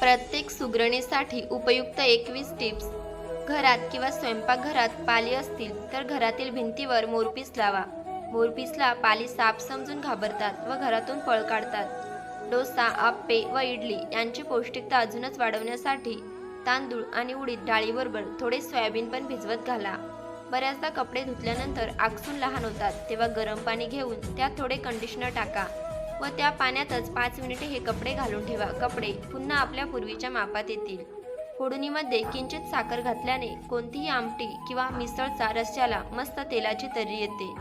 प्रत्येक सुगरणीसाठी उपयुक्त एकवीस टिप्स. घरात किंवा स्वयंपाकघरात पाली असतील तर घरातील भिंतीवर मोरपीस लावा. मोरपीसला पाली साप समजून घाबरतात व घरातून पळ काढतात. डोसा आप्पे व इडली यांची पौष्टिकता अजूनच वाढवण्यासाठी तांदूळ आणि उडीद डाळीबरोबर थोडे सोयाबीन पण भिजवत घाला. बऱ्याचदा कपडे धुतल्यानंतर आकसून लहान होतात. तेव्हा गरम पाणी घेऊन त्यात थोडे कंडिशनर टाका. व त्या पाण्यातच पाच मिनिटे हे कपडे घालून ठेवा. कपडे पुन्हा आपल्या पूर्वीच्या मापात येतील. फोडणीमध्ये किंचित साखर घातल्याने कोणतीही आमटी किंवा मिसळचा रस्स्याला मस्त तेलाची तर्री येते.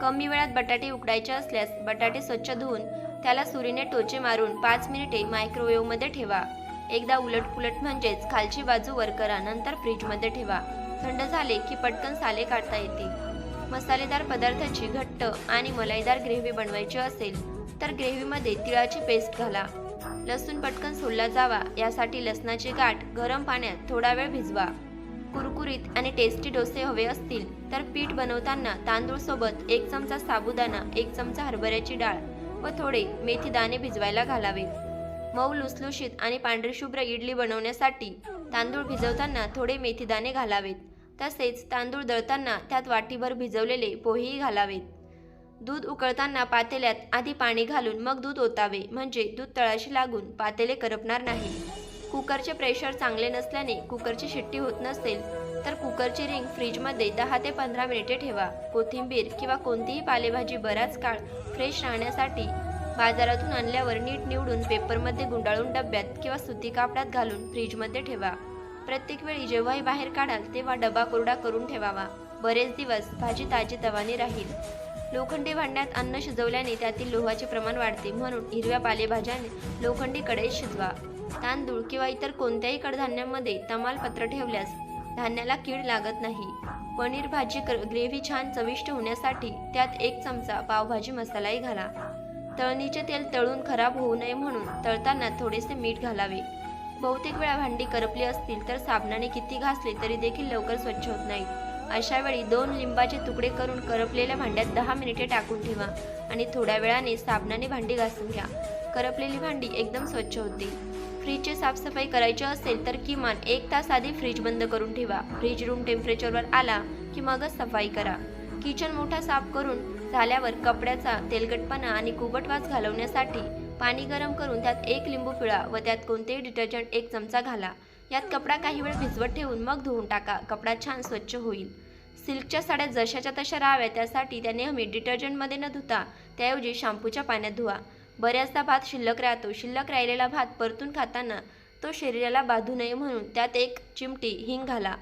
कमी वेळात बटाटे उकडायचे असल्यास बटाटे स्वच्छ धुवून त्याला सुरीने टोचे मारून पाच मिनिटे मायक्रोवेव्हमध्ये ठेवा. एकदा उलटपुलट म्हणजेच खालची बाजू वर करा नंतर फ्रीजमध्ये ठेवा. थंड झाले की पटकन साले काढता येतील. मसालेदार पदार्थाची घट्ट आणि मलाईदार ग्रेव्ही बनवायची असेल तर ग्रेव्हीमध्ये तिळाची पेस्ट घाला. लसूण पटकन सोडला जावा. यासाठी लसणाची गाठ गरम पाण्यात थोडा वेळ भिजवा. कुरकुरीत आणि टेस्टी डोसे हवे असतील तर पीठ बनवताना तांदूळ सोबत एक चमचा साबुदाणा एक चमचा हरभऱ्याची डाळ व थोडे मेथी दाणे भिजवायला घालावेत मऊ लुसलुशीत आणि पांढरी शुभ्र इडली बनवण्यासाठी तांदूळ भिजवताना थोडे मेथीदाणे घालावेत. तसेच तांदूळ दळताना त्यात वाटीभर भिजवलेले पोहेही घालावेत. दूध उकळताना पातेल्यात आधी पाणी घालून मग दूध ओतावे म्हणजे दूध तळाशी लागून पातेले करपणार नाही. कुकरचे प्रेशर चांगले नसल्याने कुकरची शिट्टी होत नसेल तर कुकरची रिंग फ्रीजमध्ये दहा ते पंधरा मिनिटे ठेवा. कोथिंबीर किंवा कोणतीही पालेभाजी बराच काळ फ्रेश राहण्यासाठी बाजारातून आणल्यावर नीट निवडून पेपरमध्ये गुंडाळून डब्यात किंवा सुती कापडात घालून फ्रीजमध्ये ठेवा. प्रत्येक वेळी जेव्हाही बाहेर काढाल तेव्हा डबा कोरडा करून ठेवावा. बरेच दिवस भाजी ताजी तवानी राहील. लोखंडी भांड्यात अन्न शिजवल्याने त्यातील लोहाचे प्रमाण वाढते. म्हणून हिरव्या पालेभाज्याने लोखंडी कढईत शिजवा. तांदूळ किंवा इतर कोणत्याही कडधान्यांमध्ये तमालपत्र ठेवल्यास धान्याला कीड लागत नाही. पनीर भाजी ग्रेव्ही छान चविष्ट होण्यासाठी त्यात एक चमचा पावभाजी मसालाही घाला. तळणीचे तेल तळून खराब होऊ नये म्हणून तळताना थोडेसे मीठ घालावे. बहुतेक वेळा भांडी करपली असतील तर साबणाने किती घासले तरी देखील लवकर स्वच्छ होत नाहीत. अशा वेळी दोन लिंबाचे तुकडे करून करपलेल्या भांड्यात दहा मिनिटे टाकून ठेवा आणि थोड्या वेळाने साबणाने भांडी घासून घ्या. करपलेली भांडी एकदम स्वच्छ होते फ्रीजची साफसफाई करायची असेल तर किमान एक तास आधी फ्रीज बंद करून ठेवा. फ्रीज रूम टेम्परेचरवर आला की मगच सफाई करा. किचन मोठा साफ करून झाल्यावर कपड्याचा तेलकटपणा आणि कुबटवास घालवण्यासाठी पाणी गरम करून त्यात एक लिंबू पिळा व त्यात कोणतेही डिटर्जंट एक चमचा घाला. यात कपडा काही वेळ भिजवत ठेवून मग धुवून टाका. कपडा छान स्वच्छ होईल. सिल्कच्या साड्या जशाच्या तशा राहाव्या त्यासाठी त्या नेहमी डिटर्जंटमध्ये न धुता त्याऐवजी शॅम्पूच्या पाण्यात धुवा. बऱ्याचदा भात शिल्लक राहतो. शिल्लक राहिलेला भात परतून खाताना तो शरीराला बाधू नये म्हणून त्यात एक चिमटी हिंग घाला.